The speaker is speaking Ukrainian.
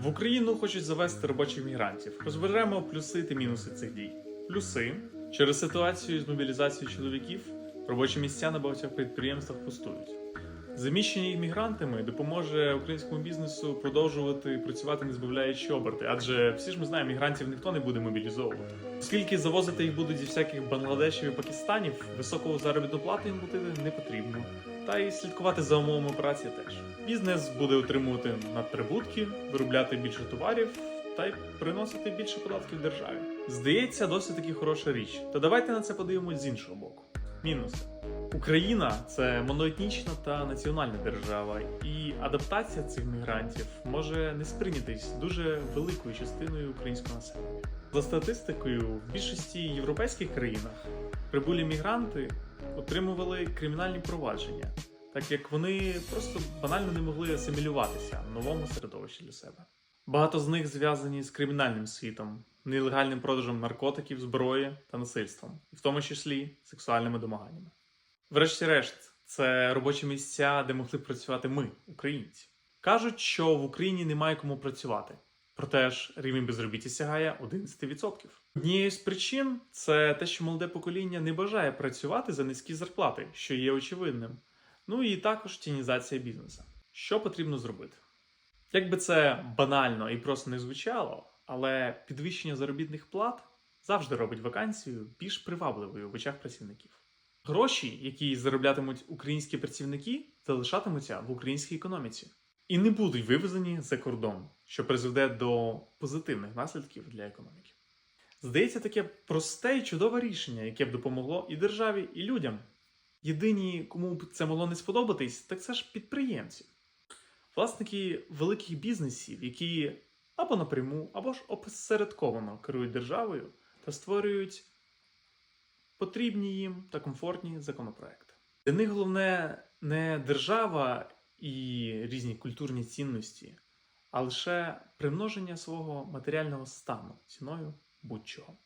В Україну хочуть завести робочих мігрантів. Розберемо плюси та мінуси цих дій. Плюси через ситуацію з мобілізацією чоловіків робочі місця на багатьох підприємствах пустують. Заміщення мігрантами допоможе українському бізнесу продовжувати працювати, не збавляючи оберти, адже всі ж ми знаємо, мігрантів ніхто не буде мобілізовувати. Оскільки завозити їх будуть зі всяких Бангладешів і Пакистанів, високу заробітну плату їм платити не потрібно. Та й слідкувати за умовами операції теж. Бізнес буде отримувати надприбутки, виробляти більше товарів та й приносити більше податків державі. Здається, досить таки хороша річ. Та давайте на це подивимось з іншого боку. Мінуси. Україна це моноетнічна та національна держава, і адаптація цих мігрантів може не сприйнятись дуже великою частиною українського населення. За статистикою, в більшості європейських країнах прибулі мігранти отримували кримінальні провадження, так як вони просто банально не могли асимілюватися в новому середовищі для себе. Багато з них зв'язані з кримінальним світом, нелегальним продажем наркотиків, зброї та насильством, в тому числі сексуальними домаганнями. Врешті-решт, це робочі місця, де могли працювати ми, українці. Кажуть, що в Україні немає кому працювати. Проте ж рівень безробіття сягає 11%. Однією з причин це те, що молоде покоління не бажає працювати за низькі зарплати, що є очевидним. Ну і також тінізація бізнесу. Що потрібно зробити? Як би це банально і просто не звучало, але підвищення заробітних плат завжди робить вакансію більш привабливою в очах працівників. Гроші, які зароблятимуть українські працівники, залишатимуться в українській економіці і не будуть вивезені за кордон, що призведе до позитивних наслідків для економіки. Здається, таке просте і чудове рішення, яке б допомогло і державі, і людям. Єдині, кому б це могло не сподобатись, так це ж підприємці, власники великих бізнесів, які або напряму, або ж опосередковано керують державою та створюють потрібні їм та комфортні законопроекти. Для них головне не держава і різні культурні цінності, а лише примноження свого матеріального стану ціною будь-чого.